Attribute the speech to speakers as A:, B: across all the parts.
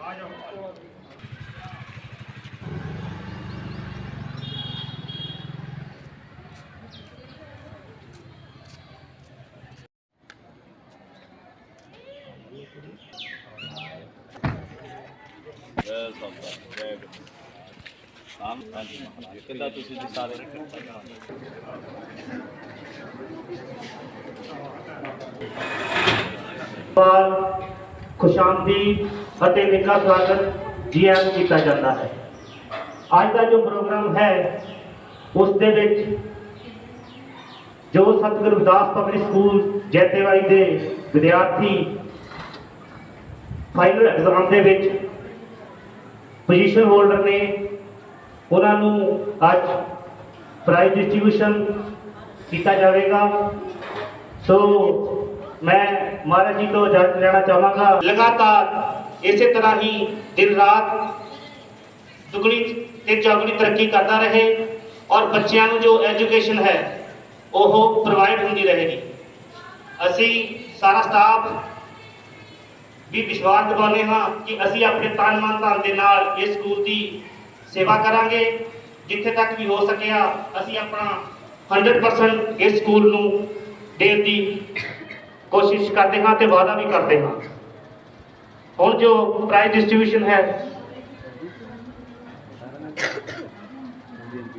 A: ਆ ਜਾਓ ਕਿੱਦਾਂ ਤੁਸੀਂ ਜੀ ਸਾਰੇ
B: ਖੁਸ਼ਾਮਦੀ ਅਤੇ ਨਿੱਘਾ ਸਵਾਗਤ ਜੀ ਆਇਆਂ ਨੂੰ ਕੀਤਾ ਜਾਂਦਾ ਹੈ। ਅੱਜ ਦਾ ਜੋ ਪ੍ਰੋਗਰਾਮ ਹੈ, ਉਸ ਦੇ ਵਿੱਚ ਜੋ ਸਤਿਗੁਰੂ ਰਵਿਦਾਸ ਪਬਲਿਕ ਸਕੂਲ ਜੈਤੇਵਾਈ ਦੇ ਵਿਦਿਆਰਥੀ ਫਾਈਨਲ ਐਗਜ਼ਾਮ ਦੇ ਵਿੱਚ ਪੋਜੀਸ਼ਨ ਹੋਲਡਰ ਨੇ ਉਹਨਾਂ ਨੂੰ ਅੱਜ ਪ੍ਰਾਈਜ਼ ਡਿਸਟ੍ਰੀਬਿਊਸ਼ਨ ਕੀਤਾ ਜਾਵੇਗਾ। ਸੋ ਮੈਂ ਮਹਾਰਾਜ ਜੀ ਤੋਂ ਇਜਾਜ਼ਤ ਲੈਣਾ ਚਾਹਾਂਗਾ। ਲਗਾਤਾਰ ਇਸੇ ਤਰ੍ਹਾਂ ਹੀ ਦਿਨ ਰਾਤ ਦੁਗਣੀ ਤੇ ਚੌਗਣੀ ਤਰੱਕੀ ਕਰਦਾ ਰਹੇ ਔਰ ਬੱਚਿਆਂ ਨੂੰ ਜੋ ਐਜੂਕੇਸ਼ਨ ਹੈ, ਉਹ ਪ੍ਰੋਵਾਈਡ ਹੁੰਦੀ ਰਹੇਗੀ। ਅਸੀਂ ਸਾਰਾ ਸਟਾਫ ਵੀ ਵਿਸ਼ਵਾਸ ਦਿਵਾਉਂਦੇ ਹਾਂ ਕਿ ਅਸੀਂ ਆਪਣੇ ਤਨ ਮਨ ਧਨ ਦੇ ਨਾਲ ਇਸ ਸਕੂਲ ਦੀ ਸੇਵਾ ਕਰਾਂਗੇ, ਜਿੱਥੇ ਤੱਕ ਵੀ ਹੋ ਸਕਿਆ ਅਸੀਂ ਆਪਣਾ 100% ਇਸ ਸਕੂਲ ਨੂੰ ਦੇਣ ਦੀ ਕੋਸ਼ਿਸ਼ ਕਰਦੇ ਹਾਂ ਤੇ ਵਾਅਦਾ ਵੀ ਕਰਦੇ ਹਾਂ। ਹੁਣ ਜੋ ਪ੍ਰਾਈਜ਼ ਡਿਸਟ੍ਰੀਬਿਊਸ਼ਨ ਹੈ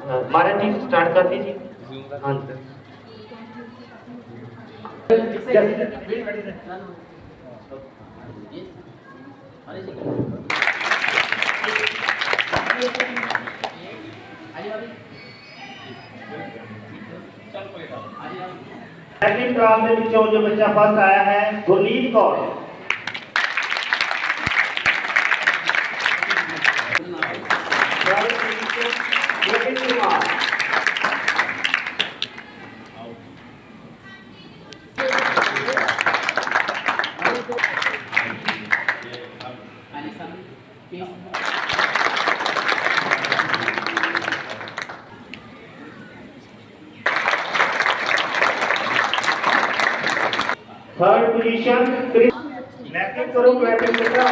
B: ਮਹਾਰਾਜ ਜੀ ਸਟਾਰਟ ਕਰ ਜੀ ਹਾਂਜੀ। ਸੈਕਿੰਡ ਕਲਾਸ ਦੇ ਵਿੱਚੋਂ ਜੋ ਬੱਚਾ ਫਸਟ ਆਇਆ ਹੈ ਗੁਰਨੀਤ ਥਰਡ ਪੋਜੀਸ਼ਨ ਕਲੈਪਿੰਗ ਕਰੋ ਕਲੈਪਿੰਗ ਬੇਟਾ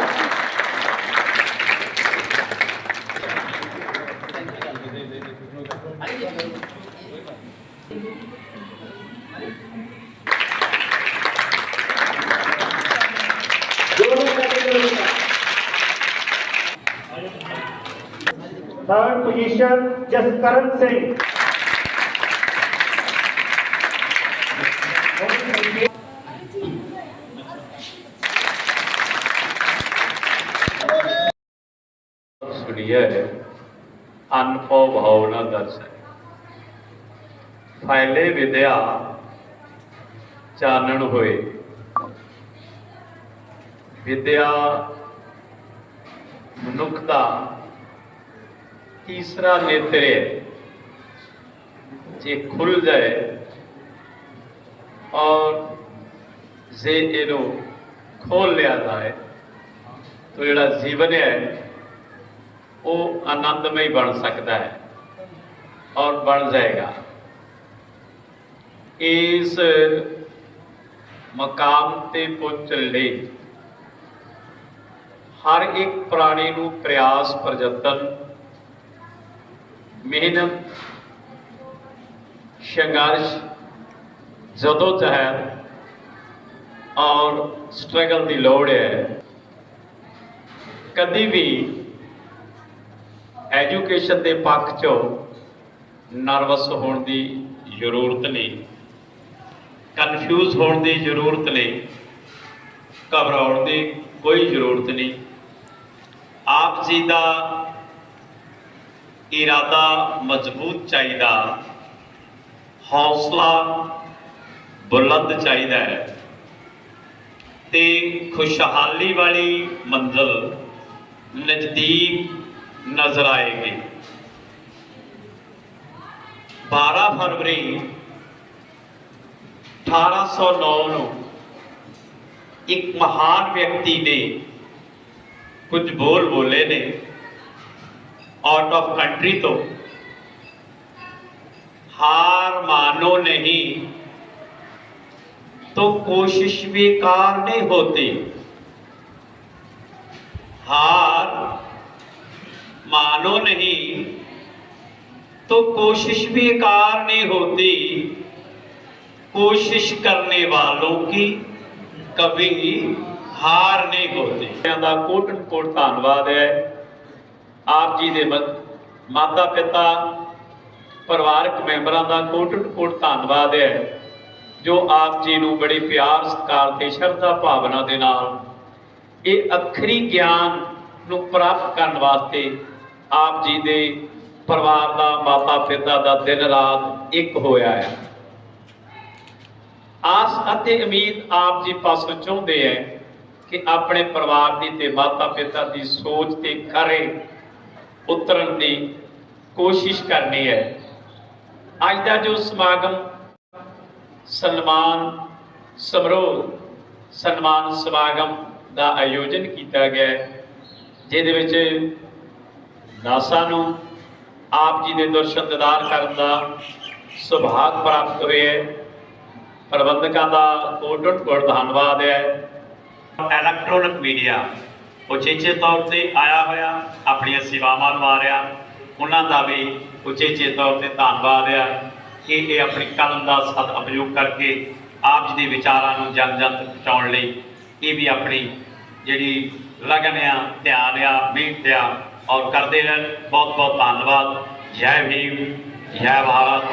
B: ਥਰਡ ਪੋਜੀਸ਼ਨ ਜਸਕਰਨ ਸਿੰਘ सिंह
A: ਸੁਣੀਏ ਅਨਪੋ ਭਾਵਨਾ ਦਰਸ। ਫੈਲੇ ਵਿਦਿਆ ਚਾਨਣ ਹੋਏ। ਵਿਦਿਆ ਮਨੁੱਖ ਦਾ ਤੀਸਰਾ ਨੇਤਰ ਹੈ ਜੇ ਖੁੱਲ ਜਾਏ ਔਰ ਜੇ ਇਹਨੂੰ ਖੋਲ ਲਿਆ ਜਾਏ, ਤਾਂ ਜਿਹੜਾ ਜੀਵਨ ਹੈ ਉਹ ਆਨੰਦਮਈ ਬਣ ਸਕਦਾ ਹੈ ਔਰ ਬਣ ਜਾਏਗਾ। ਇਸ ਮਕਾਮ ਤੇ ਪਹੁੰਚਣ ਲਈ ਹਰ ਇੱਕ ਪ੍ਰਾਣੀ ਨੂੰ ਪ੍ਰਯਾਸ, ਪ੍ਰਯਤਨ, ਮਿਹਨਤ, ਸੰਘਰਸ਼, ਜਦੋਂ ਚਾਹੇ ਔਰ ਸਟਰਗਲ ਦੀ ਲੋੜ ਹੈ। ਕਦੀ ਵੀ ਐਜੂਕੇਸ਼ਨ ਦੇ ਪੱਖ 'ਚੋਂ ਨਰਵਸ ਹੋਣ ਦੀ ਜ਼ਰੂਰਤ ਨਹੀਂ, ਕਨਫਿਊਜ਼ ਹੋਣ ਦੀ ਜ਼ਰੂਰਤ ਨਹੀਂ, ਘਬਰਾਉਣ ਦੀ ਕੋਈ ਜ਼ਰੂਰਤ ਨਹੀਂ। ਆਪ ਜੀ ਦਾ ਇਰਾਦਾ ਮਜ਼ਬੂਤ ਚਾਹੀਦਾ, ਹੌਸਲਾ ਬੁਲੰਦ ਚਾਹੀਦਾ ਹੈ ਤੇ ਖੁਸ਼ਹਾਲੀ ਵਾਲੀ ਮੰਜ਼ਲ ਨਜ਼ਦੀਕ ਨਜ਼ਰ ਆਏਗੀ 12 ਫਰਵਰੀ 1809 ਨੂੰ ਇੱਕ ਮਹਾਨ ਵਿਅਕਤੀ ਨੇ ਕੁਝ ਬੋਲ ਬੋਲੇ ਨੇ ਆਊਟ ਆਫ ਕੰਟਰੀ ਤੋਂ हार मानो नहीं तो कोशिश बेकार नहीं होती हार मानो नहीं तो कोशिश बेकार नहीं होती कोशिश करने वालों की कभी हार नहीं होती ਦਾ ਕੋਟਨ ਕੋਟ ਧੰਨਵਾਦ ਹੈ ਆਪ ਜੀ ਦੇ ਮਾਤਾ ਪਿਤਾ ਪਰਿਵਾਰਕ ਮੈਂਬਰਾਂ ਦਾ ਕੋਟਨ ਕੋਟ ਧੰਨਵਾਦ ਹੈ ਜੋ ਆਪ ਜੀ ਨੂੰ ਬੜੇ ਪਿਆਰ ਸਤਿਕਾਰ ਤੇ ਸ਼ਰਧਾ ਭਾਵਨਾ ਦੇ ਨਾਲ ਇਹ ਅਖਰੀ ਗਿਆਨ ਨੂੰ ਪ੍ਰਾਪਤ ਕਰਨ ਵਾਸਤੇ ਆਪ ਜੀ ਦੇ ਪਰਿਵਾਰ ਦਾ, ਮਾਤਾ ਪਿਤਾ ਦਾ ਦਿਨ ਰਾਤ ਇੱਕ ਹੋਇਆ ਹੈ। ਆਸ ਅਤੇ ਉਮੀਦ ਆਪ ਜੀ ਪਾਸੋਂ ਚਾਹੁੰਦੇ ਹੈ ਕਿ ਆਪਣੇ ਪਰਿਵਾਰ ਦੀ ਤੇ ਮਾਤਾ ਪਿਤਾ ਦੀ ਸੋਚ ਤੇ ਖਰੇ ਉਤਰਨ ਦੀ ਕੋਸ਼ਿਸ਼ ਕਰਨੀ ਹੈ। ਅੱਜ ਦਾ ਜੋ ਸਮਾਗਮ ਸਨਮਾਨ ਸਮਾਰੋਹ, ਸਨਮਾਨ ਸਮਾਗਮ ਦਾ ਆਯੋਜਨ ਕੀਤਾ ਗਿਆ ਜਿਹਦੇ ਵਿੱਚ ਨਾਸਾ ਨੂੰ ਆਪ ਜੀ ਦੇ ਦਰਸ਼ਨ ਦਿਦਾਰ ਕਰਨ ਦਾ ਸੁਭਾਗ ਪ੍ਰਾਪਤ ਹੋਇਆ ਹੈ। ਪ੍ਰਬੰਧਕਾਂ ਦਾ ਕੋਟਨ ਕੋਟ ਧੰਨਵਾਦ ਹੈ। ਇਲੈਕਟ੍ਰੋਨਿਕ ਮੀਡੀਆ ਉਚੇਚੇ ਤੌਰ ਤੇ ਆਇਆ ਹੋਇਆ, ਆਪਣੀਆਂ ਸੇਵਾਵਾਂ ਨਿਭਾ ਰਿਹਾ। ਉਹਨਾਂ ਦਾ ਵੀ ਉਚੇਚੇ ਤੌਰ ਤੇ ਧੰਨਵਾਦ ਆ ਕਿ ਇਹ ਆਪਣੀ ਕਲਮ ਦਾ ਸਦ ਉਪਯੋਗ ਕਰਕੇ ਆਪ ਜੀ ਦੇ ਵਿਚਾਰਾਂ ਨੂੰ ਜਨ ਜਨ ਤੱਕ ਪਹੁੰਚਾਉਣ ਲਈ ਇਹ ਵੀ ਆਪਣੀ ਜਿਹੜੀ ਲਗਨ ਆ ਧਿਆਨ ਆ, ਮਿਹਨਤ ਆ ਔਰ ਕਰਦੇ ਰਹਿਣ। ਬਹੁਤ ਬਹੁਤ ਧੰਨਵਾਦ। ਜੈ ਭੀਮ, ਜੈ ਭਾਰਤ,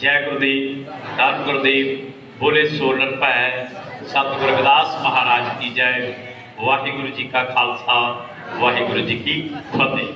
A: ਜੈ ਗੁਰਦੀਪ, ਧੰਨ ਗੁਰਦੀਪ, ਬੋਲੇ ਸੋਨਰ ਭੈ, ਸਤਿਗੁਰ ਰਵਿਦਾਸ ਮਹਾਰਾਜ ਕੀ ਜੈ। ਵਾਹਿਗੁਰੂ ਜੀ ਕਾ ਖਾਲਸਾ, ਵਾਹਿਗੁਰੂ ਜੀ ਕੀ ਫਤਿਹ।